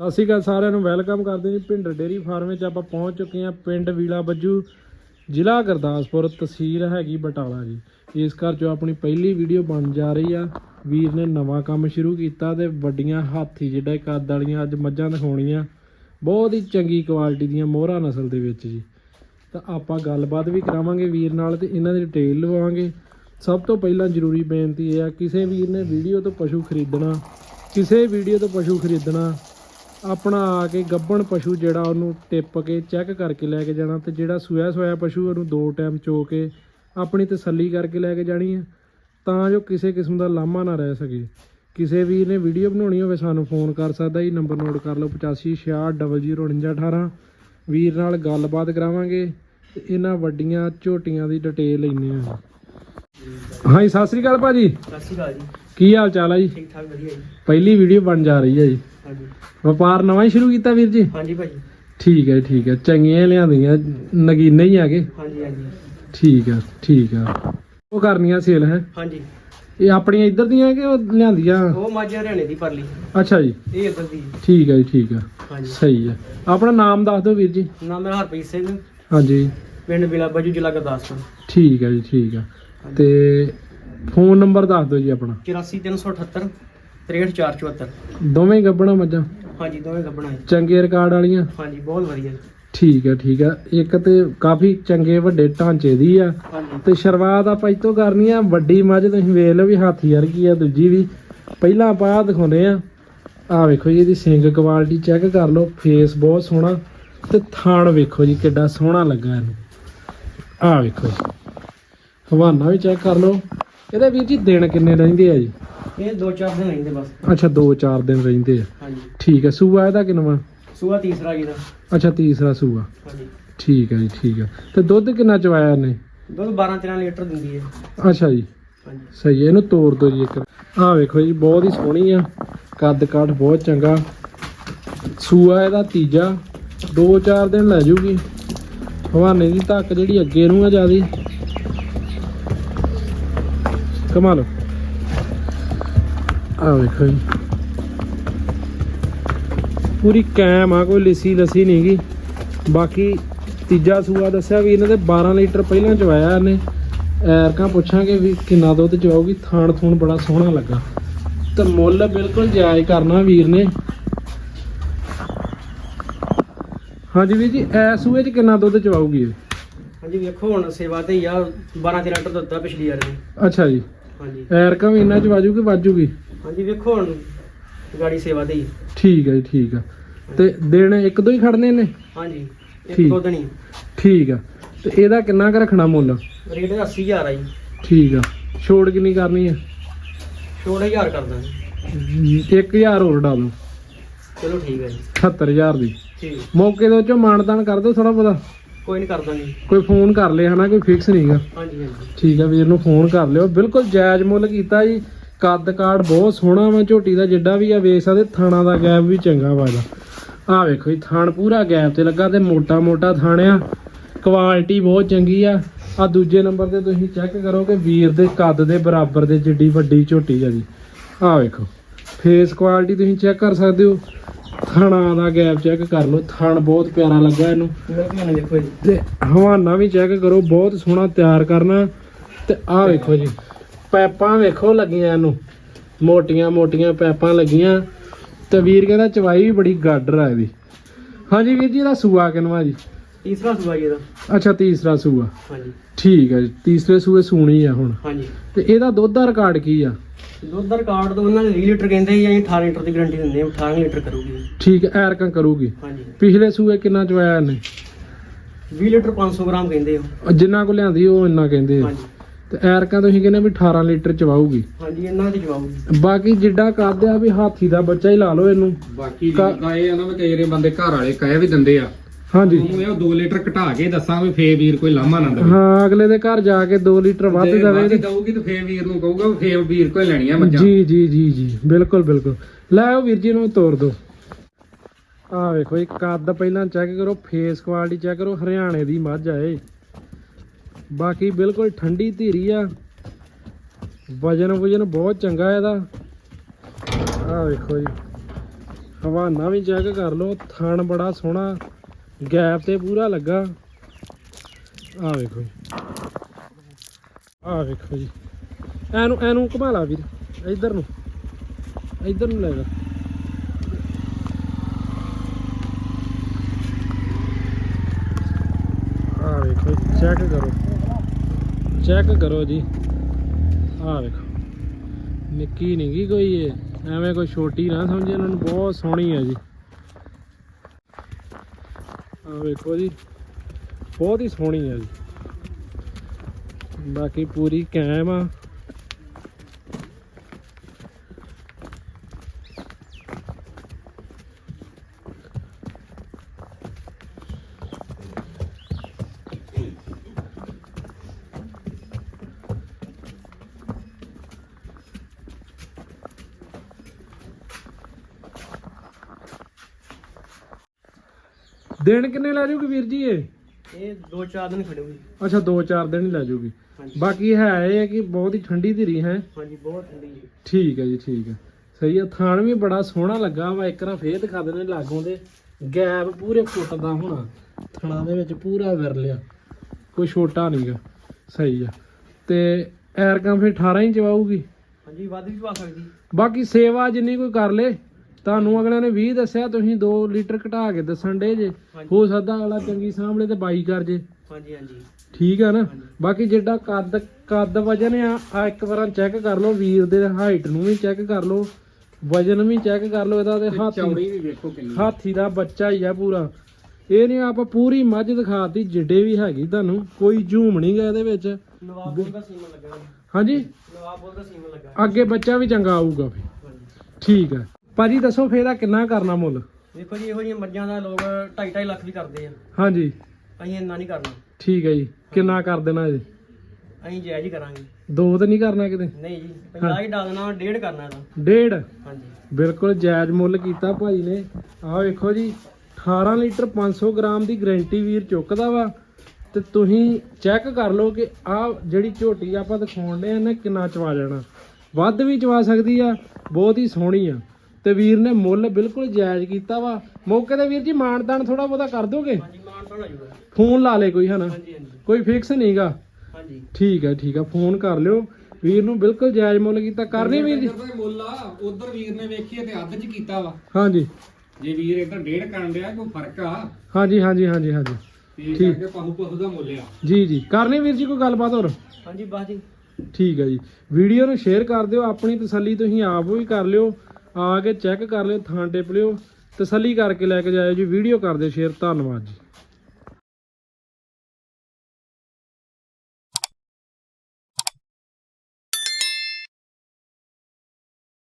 ਸਤਿ ਸ਼੍ਰੀ ਅਕਾਲ ਸਾਰਿਆਂ ਨੂੰ, ਵੈਲਕਮ ਕਰਦੇ ਜੀ ਭਿੰਡਰ ਡੇਰੀ ਫਾਰਮ ਵਿੱਚ। ਆਪਾਂ ਪਹੁੰਚ ਚੁੱਕੇ ਹਾਂ ਪਿੰਡ ਵੀਲਾ ਬੱਜੂ, ਜ਼ਿਲ੍ਹਾ ਗੁਰਦਾਸਪੁਰ, ਤਹਿਸੀਲ ਹੈਗੀ ਬਟਾਲਾ ਜੀ। ਇਸ ਘਰ ਚੋਂ ਆਪਣੀ ਪਹਿਲੀ ਵੀਡੀਓ ਬਣ ਜਾ ਰਹੀ ਆ। ਵੀਰ ਨੇ ਨਵਾਂ ਕੰਮ ਸ਼ੁਰੂ ਕੀਤਾ ਤੇ ਵੱਡੀਆਂ ਹਾਥੀ ਜਿਹੜਾ ਕੱਦ ਵਾਲੀਆਂ ਅੱਜ ਮੱਝਾਂ ਦਿਖਾਉਣੀਆਂ। ਬਹੁਤ ਹੀ ਚੰਗੀ ਕੁਆਲਿਟੀ ਦੀਆਂ ਮੋਹਰਾ ਨਸਲ ਦੇ ਵਿੱਚ ਜੀ। ਤਾਂ ਆਪਾਂ ਗੱਲਬਾਤ ਵੀ ਕਰਾਵਾਂਗੇ ਵੀਰ ਨਾਲ ਤੇ ਇਹਨਾਂ ਦੀ ਡਿਟੇਲ ਲਵਾਵਾਂਗੇ। ਸਭ ਤੋਂ ਪਹਿਲਾਂ ਜ਼ਰੂਰੀ ਬੇਨਤੀ ਇਹ ਆ, ਕਿਸੇ ਵੀਰ ਨੇ ਵੀਡੀਓ ਤੋਂ ਪਸ਼ੂ ਖਰੀਦਣਾ, ਕਿਸੇ ਵੀਡੀਓ ਤੋਂ ਪਸ਼ੂ ਖਰੀਦਣਾ ਆਪਣਾ ਆ ਕੇ ਗੱਬਣ ਪਸ਼ੂ ਜਿਹੜਾ ਉਹਨੂੰ ਟਿੱਪ ਕੇ ਚੈੱਕ ਕਰਕੇ ਲੈ ਕੇ ਜਾਣਾ ਤੇ ਜਿਹੜਾ ਸੋਇਆ ਸੋਇਆ ਪਸ਼ੂ ਉਹਨੂੰ ਦੋ ਟਾਈਮ ਚੋ ਕੇ ਆਪਣੀ ਤਸੱਲੀ ਕਰਕੇ ਲੈ ਕੇ ਜਾਣੀ ਹੈ ਤਾਂ ਜੋ ਕਿਸੇ ਕਿਸਮ ਦਾ ਲਾਮਾ ਨਾ ਰਹਿ ਸਕੇ। ਕਿਸੇ ਵੀਰ ਨੇ ਵੀਡੀਓ ਬਣਾਉਣੀ ਹੋਵੇ, ਸਾਨੂੰ ਫੋਨ ਕਰ ਸਕਦਾ ਜੀ, ਨੰਬਰ ਨੋਟ ਕਰ ਲਓ 8566004918 ਵੀਰ ਨਾਲ ਗੱਲਬਾਤ ਕਰਾਵਾਂਗੇ ਤੇ ਇਹਨਾਂ ਵੱਡੀਆਂ ਝੋਟੀਆਂ ਦੀ ਡਿਟੇਲ ਲੈਣੀ ਆ ਹਾਂਜੀ ਸਤਿ ਸ੍ਰੀ ਅਕਾਲ ਭਾਜੀ। ਸਤਿ ਸ਼੍ਰੀ ਅਕਾਲ ਜੀ। ਕੀ ਹਾਲ ਚਾਲ ਹੈ ਜੀ? ਠੀਕ ਠਾਕ ਵਧੀਆ ਜੀ। ਪਹਿਲੀ ਵੀਡੀਓ ਬਣ ਜਾ ਰਹੀ ਹੈ ਜੀ। ਹਾਂਜੀ। ਵਪਾਰ ਨਵਾਂ ਹੀ ਸ਼ੁਰੂ ਕੀਤਾ ਵੀਰ ਜੀ? ਹਾਂਜੀ ਭਾਜੀ। ਠੀਕ ਹੈ ਠੀਕ ਹੈ। ਚੰਗੀਆਂ ਲਿਆਂਦੀਆਂ ਨਗੀਨੇ ਹੀ ਆਗੇ ਹਾਂਜੀ ਹਾਂਜੀ। ਠੀਕ ਹੈ ਠੀਕ ਹੈ। ਉਹ ਕਰਨੀਆਂ ਸੇਲ ਹੈ? ਹਾਂਜੀ। ਇਹ ਆਪਣੀਆਂ ਇੱਧਰ ਦੀਆਂ ਕਿ ਉਹ ਲਿਆਂਦੀਆਂ? ਉਹ ਮਾਝਾ ਹਰਿਆਣੇ ਦੀ ਪਰਲੀ। ਅੱਛਾ ਜੀ। ਇਹ ਇੱਧਰ ਦੀ। ਠੀਕ ਹੈ ਜੀ ਠੀਕ ਹੈ। ਹਾਂਜੀ। ਸਹੀ ਹੈ। ਆਪਣਾ ਨਾਮ ਦੱਸ ਦਿਓ ਵੀਰ ਜੀ। ਨਾਮ ਮੇਰਾ ਹਰਪ੍ਰੀਤ ਸਿੰਘ। ਹਾਂਜੀ। ਪਿੰਡ ਬਿਲਾ ਬਾਜੂ ਜ਼ਿਲ੍ਹਾ ਗੁਰਦਾਸਪੁਰ। ਠੀਕ ਹੈ ਜੀ ਠੀਕ ਹੈ। ਤੇ ਫੋਨ ਨੰਬਰ ਦੱਸ ਦਿਓ ਜੀ ਆਪਣਾ। 84378 63474 ਦੋਵੇਂ ਗੱਬਣਾ ਮੱਝਾਂ? ਹਾਂਜੀ ਦੋਵੇਂ ਗੱਬਣਾ ਹੈ ਚੰਗੇ ਰਿਕਾਰਡ ਵਾਲੀਆਂ? ਹਾਂਜੀ ਬਹੁਤ ਵਧੀਆ। ਠੀਕ ਹੈ ਠੀਕ ਹੈ। ਇੱਕ ਤੇ ਕਾਫੀ ਚੰਗੇ ਵੱਡੇ ਢਾਂਚੇ ਦੀ ਆ। ਤੇ ਸ਼ੁਰੂਆਤ ਆਪਾਂ ਇੱਥੋਂ ਕਰਨੀ ਆ ਵੱਡੀ ਮੱਝ ਤੁਸੀਂ ਵੇਖ ਲਓ ਵੀ ਹਾਥੀ ਵਰਗੀ ਆ ਦੂਜੀ ਵੀ। ਪਹਿਲਾਂ ਆਪਾਂ ਆਹ ਦਿਖਾਉਂਦੇ ਆ। ਆ ਵੇਖੋ ਜੀ ਇਹਦੀ ਸਿੰਗ ਕੁਆਲਿਟੀ ਚੈੱਕ ਕਰ ਲਓ ਫੇਸ ਬਹੁਤ ਸੋਹਣਾ। ਤੇ ਥਾਣ ਵੇਖੋ ਜੀ ਕਿੱਡਾ ਸੋਹਣਾ ਲੱਗਾ ਇਹਨੂੰ। ਆ ਵੇਖੋ ਜੀ। ਹਵਾਨਾ ਵੀ ਚੈੱਕ ਕਰ ਲਓ। ਇਹਦੇ ਵੀਰ ਜੀ ਦਿਨ ਕਿੰਨੇ ਰਹਿੰਦੇ ਆ ਜੀ? ਇਹ ਦੋ ਚਾਰ ਦਿਨ ਰਹਿੰਦੇ ਬਸ। ਅੱਛਾ 2-4 ਦਿਨ ਰਹਿੰਦੇ ਆ। ਹਾਂਜੀ। ਠੀਕ ਹੈ ਸੂਆ ਇਹਦਾ ਕਿੰਨਵਾ? ਸੂਆ ਤੀਸਰਾ ਜੀ ਦਾ। ਅੱਛਾ ਤੀਸਰਾ ਸੂਆ। ਹਾਂਜੀ। ਠੀਕ ਹੈ ਜੀ ਠੀਕ ਹੈ ਤੇ ਦੁੱਧ ਕਿੰਨਾ ਚਵਾਇਆ ਇਹਨੇ? ਦੁੱਧ 12 13 ਲੀਟਰ ਦਿੰਦੀ ਹੈ। ਅੱਛਾ ਜੀ। ਹਾਂਜੀ। ਸਹੀ ਹੈ ਇਹਨੂੰ ਤੋੜ ਦਿਓ ਜੀ ਇੱਕ। ਆਹ ਵੇਖੋ ਜੀ ਬਹੁਤ ਹੀ ਸੋਹਣੀ ਆ। ਕੱਦ ਕਾਠ ਬਹੁਤ ਚੰਗਾ। ਸੂਆ ਇਹਦਾ ਤੀਜਾ। 2-4 ਦਿਨ ਲੈ ਜੂਗੀ। ਹਵਾਨੇ ਦੀ ਧੱਕ ਜਿਹੜੀ ਅੱਗੇ ਨੂੰ ਆ ਜਿਆਦੀ ਕਮਾ ਲਓ ਆਹ ਵੇਖੋ ਜੀ। ਪੂਰੀ ਕੈਮ ਆ ਕੋਈ ਲਿਸੀ ਲਸੀ ਨਹੀਂਗੀ ਬਾਕੀ ਤੀਜਾ ਸੂਆ ਦੱਸਿਆ ਵੀ ਇਹਨਾਂ ਦੇ 12 ਲੀਟਰ ਪਹਿਲਾਂ ਚਵਾਇਆ ਇਹਨੇ। ਐਰਕਾਂ ਪੁੱਛਾਂਗੇ ਵੀ ਕਿੰਨਾ ਦੁੱਧ ਚਵਾਉਗੀ ਥਾਣ ਥੂਣ ਬੜਾ ਸੋਹਣਾ ਲੱਗਾ। ਤੇ ਮੁੱਲ ਬਿਲਕੁਲ ਜਾਇਜ਼ ਕਰਨਾ ਵੀਰ ਨੇ। ਹਾਂਜੀ ਵੀਰ ਜੀ ਐ ਸੂਏ ਚ ਕਿੰਨਾ ਦੁੱਧ ਚਵਾਉਗੀ ਇਹ? ਹਾਂਜੀ ਵੇਖੋ ਹੁਣ ਸੇਵਾ ਤੇ ਹੀ ਆ। 12 13 ਲੀਟਰ ਦੁੱਧ ਆ ਪਿਛਲੀ ਵਾਰ ਦੀ। ਅੱਛਾ ਜੀ। ਹਾਂਜੀ। ਐਰਕਾਂ ਵੀ ਇੰਨਾ ਚ ਵਾਜੂਗੀ ਵਾਜੂਗੀ ਹਾਂਜੀ ਵੇਖੋ ਹੁਣ ਗਾੜੀ ਸੇਵਾ ਹੀ ਠੀਕ ਹੈ ਜੀ ਠੀਕ ਆ ਤੇ ਦਿਨ ਇੱਕ ਦੋ ਹੀ ਖੜਨੇ ਨੇ? ਹਾਂਜੀ ਇੱਕ ਠੀਕ। ਦੋ ਦਿਨ ਹੀ ਠੀਕ ਆ ਤੇ ਇਹਦਾ ਕਿੰਨਾ ਕੁ ਰੱਖਣਾ ਮੁੱਲ? ਰੇਟ ਦਾ 80000 ਆ ਜੀ। ਠੀਕ ਆ ਛੋੜ ਕਿੰਨੀ ਕਰਨੀ ਆ ਛੋੜ 1000 ਕਰ ਦਾਂਗੇ। 1000 ਹੋਰ ਡਾ ਚਲੋ ਠੀਕ ਹੈ ਜੀ। 78000 ਦੀ। ਠੀਕ। ਮੌਕੇ ਦੇ ਵਿੱਚੋਂ ਮਾਨਦਾਨ ਕਰ ਦਿਓ ਥੋੜਾ ਬਹੁਤਾ। ਕੋਈ ਨਹੀਂ ਕਰ ਦਾਂਗੇ ਕੋਈ ਫੋਨ ਕਰ ਲਿਆ ਹਨਾ ਕੋਈ ਫਿਕਸ ਨਹੀਂਗਾ ਹਾਂਜੀ ਹਾਂਜੀ। ਠੀਕ ਆ ਵੀਰ ਨੂੰ ਫੋਨ ਕਰ ਲਿਓ। ਬਿਲਕੁਲ ਜਾਇਜ਼ ਮੁੱਲ ਕੀਤਾ ਜੀ। ਕੱਦ ਕਾਠ ਬਹੁਤ ਸੋਹਣਾ ਵਾ ਝੋਟੀ ਦਾ ਜਿੱਡਾ ਵੀ ਆ ਵੇਖ ਸਕਦੇ ਥਾਣਾ ਦਾ ਗੈਪ ਵੀ ਚੰਗਾ ਵਾ ਇਹਦਾ। ਆ ਵੇਖੋ ਜੀ ਥਾਣ ਪੂਰਾ ਗੈਪ ਤੇ ਲੱਗਾ ਤੇ ਮੋਟਾ ਮੋਟਾ ਥਾਣਿਆ ਕੁਆਲਿਟੀ ਬਹੁਤ ਚੰਗੀ ਆ। ਆ ਦੂਜੇ ਨੰਬਰ ਤੇ ਤੁਸੀਂ ਚੈੱਕ ਕਰੋ ਕਿ ਵੀਰ ਦੇ ਕੱਦ ਦੇ ਬਰਾਬਰ ਦੇ ਜਿੱਡੀ ਵੱਡੀ ਝੋਟੀ ਆ ਜੀ। ਆ ਵੇਖੋ ਫੇਸ ਕੁਆਲਿਟੀ ਤੁਸੀਂ ਚੈੱਕ ਕਰ ਸਕਦੇ ਹੋ। ਥਣਾ ਦਾ ਗੈਪ ਚੈੱਕ ਕਰ ਲਓ, ਥਣ ਬਹੁਤ ਪਿਆਰਾ ਲੱਗਾ ਇਹਨੂੰ। ਦੇਖੋ ਜੀ ਤੇ ਹਵਾਨਾ ਵੀ ਚੈੱਕ ਕਰੋ, ਬਹੁਤ ਸੋਹਣਾ ਤਿਆਰ ਕਰਨਾ। ਤੇ ਆਹ ਵੇਖੋ ਜੀ, ਪੈਪਾਂ ਵੇਖੋ ਲੱਗੀਆਂ ਇਹਨੂੰ। ਮੋਟੀਆਂ ਮੋਟੀਆਂ ਪੈਪਾਂ ਲੱਗੀਆਂ। ਤੇ ਵੀਰ ਕਹਿੰਦਾ ਚਵਾਈ ਵੀ ਬੜੀ ਗਾਡਰ ਆ ਇਹਦੀ। ਹਾਂਜੀ ਵੀਰ ਜੀ, ਇਹਦਾ ਸੂਆ ਕਿਨਵਾ ਜੀ? ਤੀਸਰਾ ਸੂਆ ਜੀ ਇਹਦਾ। ਅੱਛਾ ਤੀਸਰਾ ਸੂਆ। ਹਾਂਜੀ। ਠੀਕ ਹੈ ਜੀ ਤੀਸਰੇ ਸੂਏ ਸੂਣੀ ਆ ਹੁਣ। ਹਾਂਜੀ। ਤੇ ਇਹਦਾ ਦੁੱਧ ਦਾ ਰਿਕਾਰਡ ਕੀ ਆ? ਦੁੱਧ ਦਾ ਰਿਕਾਰਡ ਤੋਂ ਉਹਨਾਂ ਨੇ 20 ਲੀਟਰ ਕਹਿੰਦੇ ਸੀ ਅਸੀਂ 18 ਲੀਟਰ ਦੀ ਗਾਰੰਟੀ ਦਿੰਦੇ ਹਾਂ 18 ਲੀਟਰ ਕਰੂਗੀ। ਠੀਕ ਹੈ ਐਰਕਾਂ ਕਰੂਗੀ। ਹਾਂਜੀ। ਪਿਛਲੇ ਸੂਏ ਕਿੰਨਾ ਚਵਾਇਆ ਇਹਨੇ? 20 ਲੀਟਰ 500 ਗ੍ਰਾਮ ਕਹਿੰਦੇ ਹੋ ਜਿੰਨਾ ਕੋ ਲਿਆਂਦੀ ਉਹ ਇੰਨਾ ਕਹਿੰਦੇ ਆ। ਹਾਂਜੀ। ਤੇ ਐਰਕਾਂ ਤੁਸੀਂ ਕਹਿੰਦੇ ਵੀ 18 ਲੀਟਰ ਚਵਾਊਗੀ ਹਾਂਜੀ ਇਹਨਾਂ ਦੀ ਜਵਾਬ ਬਾਕੀ ਜਿੱਡਾ ਕਰਦੇ ਆ ਵੀ ਹਾਥੀ ਦਾ ਬੱਚਾ ਹੀ ਲਾ ਲਓ ਇਹਨੂੰ। ਬਾਕੀ ਕਾ- ਜਿੱਦਾਂ ਇਹ ਆ ਨਾ ਵੀ ਕਈ ਵਾਰੀ ਬੰਦੇ ਘਰ ਵਾਲੇ ਕਹਿ ਵੀ ਦਿੰਦੇ ਆ ਹਾਂਜੀ। ਉਹਨੂੰ ਇਹ 2 ਲੀਟਰ ਘਟਾ ਕੇ ਦੱਸਾਂ ਵੀ ਫੇ ਵੀਰ ਕੋਈ ਲਾਮਾ ਨਾ ਦੇਵੇ। ਹਾਂ ਅਗਲੇ ਦੇ ਘਰ ਜਾ ਕੇ 2 ਲੀਟਰ ਵੱਧ ਜੇ ਦੇਵੇ ਤੇ- ਦਊਗੀ ਤੇ ਫੇ ਵੀਰ ਨੂੰ ਕਹੂਗਾ ਵੀ ਫੇ ਵੀਰ ਕੋਈ ਲੈਣੀਆਂ ਮੱਝਾਂ। ਜੀ ਜੀ ਜੀ ਜੀ ਬਿਲਕੁਲ ਬਿਲਕੁਲ। ਲੈ ਆਓ ਵੀਰ ਜੀ ਨੂੰ ਤੋੜ ਦਿਓ ਆ ਵੇਖੋ ਇਹ ਕੱਦ ਪਹਿਲਾਂ ਚੈੱਕ ਕਰੋ ਫੇਸ ਕੁਆਲਿਟੀ ਚੈੱਕ ਕਰੋ ਹਰਿਆਣੇ ਦੀ ਮੱਝ ਆ ਇਹ। ਬਾਕੀ ਬਿਲਕੁਲ ਠੰਡੀ ਧੀਰੀ ਆ। ਵਜਨ ਵਜਨ ਬਹੁਤ ਚੰਗਾ ਇਹਦਾ। ਆ ਵੇਖੋ ਜੀ। ਹਵਾਨਾ ਵੀ ਚੈੱਕ ਕਰ ਲਓ ਥਣ ਬੜਾ ਸੋਹਣਾ। ਗੈਪ ਤੇ ਪੂਰਾ ਲੱਗਾ। ਆ ਵੇਖੋ ਜੀ। ਆ ਵੇਖੋ ਜੀ। ਐਨੂੰ ਐਨੂੰ ਘੁਮਾ ਲਾ ਵੀਰ, ਇੱਧਰ ਨੂੰ। ਇੱਧਰ ਨੂੰ ਲੈ ਜਾ। ਆ ਵੇਖੋ ਚੈੱਕ ਕਰੋ। ਚੈੱਕ ਕਰੋ ਜੀ। ਆ ਵੇਖੋ। ਨਿੱਕੀ ਨਹੀਂ ਗੀ ਕੋਈ ਇਹ। ਐਵੇਂ ਕੋਈ ਛੋਟੀ ਨਾ ਸਮਝੇ, ਇਹਨਾਂ ਨੂੰ ਬਹੁਤ ਸੋਹਣੀ ਹੈ ਜੀ। ਆ ਵੇਖੋ ਜੀ ਬਹੁਤ ਹੀ ਸੋਹਣੀ ਹੈ ਜੀ। ਬਾਕੀ ਪੂਰੀ ਕੈਮ ਆ। ਦਿਨ ਕਿੰਨੇ ਲੈ ਜੂਗੀ ਵੀਰ ਜੀ ਇਹ? ਇਹ 2-4 ਦਿਨ ਖੜੂਗੀ ਅੱਛਾ 2-4 ਦਿਨ ਹੀ ਲੈ ਜੂਗੀ। ਹਾਂਜੀ। ਬਾਕੀ ਹੈ ਇਹ ਹੈ ਕਿ ਬਹੁਤ ਹੀ ਠੰਡੀ ਧੀਰੀ ਹੈ। ਹਾਂਜੀ ਬਹੁਤ ਠੰਡੀ ਠੀਕ ਹੈ ਜੀ ਠੀਕ ਹੈ। ਸਹੀ ਹੈ ਥਾਣ ਵੀ ਬੜਾ ਸੋਹਣਾ ਲੱਗਾ ਵਾ ਇੱਕ ਵਾਰ ਫੇਰ ਦਿਖਾ ਦਿੰਦੇ ਲਾਗੋਂ ਦੇ ਗੈਪ ਪੂਰੇ ਫੁੱਟ ਦਾ ਹੋਣਾ। ਥਣਾ ਦੇ ਵਿੱਚ ਪੂਰਾ ਵਿਰਲਿਆ ਕੋਈ ਛੋਟਾ ਨਹੀਂਗਾ ਸਹੀ ਆ। ਤੇ ਐਰਕਾਂ ਫਿਰ 18 ਹੀ ਚਵਾਊਗੀ। ਹਾਂਜੀ ਵੱਧ ਵੀ ਪਾ ਸਕਦੀ। ਬਾਕੀ ਸੇਵਾ ਜਿੰਨੀ ਕੋਈ ਕਰ ਲੇ ਤੁਹਾਨੂੰ ਅਗਲੇ ਨੇ 20 ਦੱਸਿਆ ਤੁਸੀਂ 2 ਲੀਟਰ ਘਟਾ ਕੇ ਦੱਸਣ ਡੇ ਜੇ। ਹੋ ਸਕਦਾ ਅਗਲਾ ਚੰਗੀ ਸਾਹਮਣੇ ਤੇ 22 ਕਰ ਜੇ। ਹਾਂਜੀ ਹਾਂਜੀ। ਠੀਕ ਆ ਨਾ। ਬਾਕੀ ਜਿਹੜਾ ਕੱਦ ਕੱਦ ਵਜਨ ਆ ਆ ਇੱਕ ਵਾਰ ਚੈੱਕ ਕਰ ਲਓ ਵੀਰ ਦੇ ਹਾਈਟ ਨੂੰ ਵੀ ਚੈੱਕ ਕਰ ਲਓ ਵਜਨ ਵੀ ਚੈੱਕ ਕਰ ਲਓ ਇਹਦਾ ਤੇ ਹਾਥੀ ਚੌੜੀ ਵੀ ਵੇਖੋ ਕਿੰਨੀ। ਹਾਥੀ ਦਾ ਬੱਚਾ ਹੀ ਆ ਪੂਰਾ। ਇਹ ਨਹੀਂ ਆਪਾਂ ਪੂਰੀ ਮੱਝ ਦਿਖਾਤੀ ਜਿੱਡੇ ਵੀ ਹੈਗੀ ਤੁਹਾਨੂੰ ਕੋਈ ਝੂਮ ਨਹੀਂ ਗਾ ਇਹਦੇ ਵਿੱਚ। ਨਵਾਬਪੁਰ ਦਾ ਸੀਮਾ ਲੱਗਾ। ਹਾਂਜੀ? ਨਵਾਬਪੁਰ ਦਾ ਸੀਮਾ ਲੱਗਾ। ਅੱਗੇ ਬੱਚਾ ਵੀ ਚੰਗਾ ਆਊਗਾ ਫੇ ਠੀਕ ਹੈ ਭਾਜੀ ਦੱਸੋ ਫੇਰ ਇਹਦਾ ਕਿੰਨਾ ਕਰਨਾ ਮੁੱਲ? ਦੇਖੋ ਜੀ ਇਹੋ ਜਿਹੀਆਂ ਮੱਝਾਂ ਦਾ ਲੋਕ 2.5 ਲੱਖ ਵੀ ਕਰਦੇ ਆ। ਹਾਂਜੀ। ਅਸੀਂ ਇੰਨਾ ਨਹੀਂ ਕਰਨਾ। ਠੀਕ ਹੈ ਜੀ। ਕਿੰਨਾ ਕਰ ਦੇਣਾ ਜੀ? ਅਸੀਂ ਜਾਇਜ਼ ਹੀ ਕਰਾਂਗੇ। ਦੋ ਤਾਂ ਨਹੀਂ ਕਰਨਾ ਕਿਤੇ? ਨਹੀਂ ਜੀ 50 ਹੀ ਡਾਲ ਦੇਣਾ ਡੇਢ ਕਰਨਾ ਇਹਦਾ। ਡੇਢ? ਹਾਂਜੀ। ਬਿਲਕੁਲ ਜਾਇਜ਼ ਮੁੱਲ ਕੀਤਾ ਭਾਈ ਨੇ। ਆਹ ਵੇਖੋ ਜੀ 18 ਲੀਟਰ 500 ਗ੍ਰਾਮ ਦੀ ਗਰੰਟੀ ਵੀਰ ਚੁੱਕਦਾ ਵਾ। ਤੇ ਤੁਸੀਂ ਚੈੱਕ ਕਰ ਲਓ ਕਿ ਆਹ ਜਿਹੜੀ ਝੋਟੀ ਆਪਾਂ ਦਿਖਾਉਣ ਦੇ ਇਹਨੇ ਕਿੰਨਾ ਚਵਾ ਜਾਣਾ। ਵੱਧ ਵੀ ਚਵਾ ਸਕਦੀ ਆ ਬਹੁਤ ਹੀ ਸੋਹਣੀ ਆ। ਤੇ ਵੀਰ ਨੇ ਮੁੱਲ ਬਿਲਕੁਲ ਜਾਇਜ਼ ਕੀਤਾ ਵਾ। ਮੌਕੇ ਤੇ ਵੀਰ ਜੀ ਮਾਨਦਾਨ ਥੋੜਾ ਬਹੁਤਾ ਕਰ ਦੋਗੇ? ਹਾਂਜੀ ਹੋ ਜਾਊਗਾ ਫੋਨ ਲਾ ਲੇ ਕੋਈ ਹਨਾ? ਹਾਂਜੀ ਹਾਂਜੀ। ਕੋਈ ਫਿਕਸ ਨਹੀਂਗਾ? ਹਾਂਜੀ। ਠੀਕ ਹੈ ਠੀਕ ਹੈ ਫੋਨ ਕਰ ਲਿਓ। ਵੀਰ ਨੂੰ ਬਿਲਕੁਲ ਜਾਇਜ਼ ਮੁੱਲ ਕੀਤਾ। ਕਰਨੀ ਵੀਰ ਜੀ? ਮੁੱਲ ਆ ਉਧਰ ਵੀਰ ਨੇ ਵੇਖੀਏ ਤੇ ਅੱਧ ਚ ਕੀਤਾ ਵਾ। ਹਾਂਜੀ। ਜੇ ਵੀਰ ਇੱਧਰ ਡੇਢ ਕਰਨ ਡਿਆ ਕੋਈ ਫ਼ਰਕ ਆ? ਹਾਂਜੀ ਹਾਂਜੀ ਹਾਂਜੀ ਹਾਂਜੀ। ਠੀਕ। ਕਰਕੇ ਪਹੂ ਪਹੂ ਦਾ ਮੁੱਲ ਆ। ਜੀ ਜੀ। ਕਰਨੀ ਵੀਰ ਜੀ ਕੋਈ ਗੱਲਬਾਤ ਹੋਰ? ਹਾਂਜੀ ਬਸ ਜੀ ਠੀਕ ਹੈ ਜੀ। ਵੀਡੀਓ ਨੂੰ ਸ਼ੇਅਰ ਕਰ ਦਿਓ। ਆਪਣੀ ਤਸੱਲੀ ਤੁਸੀਂ ਆਪ ਵੀ ਕਰ ਲਿਓ। ਆ ਕੇ ਚੈੱਕ ਕਰ ਲਿਓ, ਥਾਂ ਟੇਪ ਲਿਓ ਤਸੱਲੀ ਕਰਕੇ ਲੈ ਕੇ ਜਾਇਓ ਜੀ। ਵੀਡੀਓ ਕਰ ਦਿਓ ਸ਼ੇਅਰ। ਧੰਨਵਾਦ ਜੀ।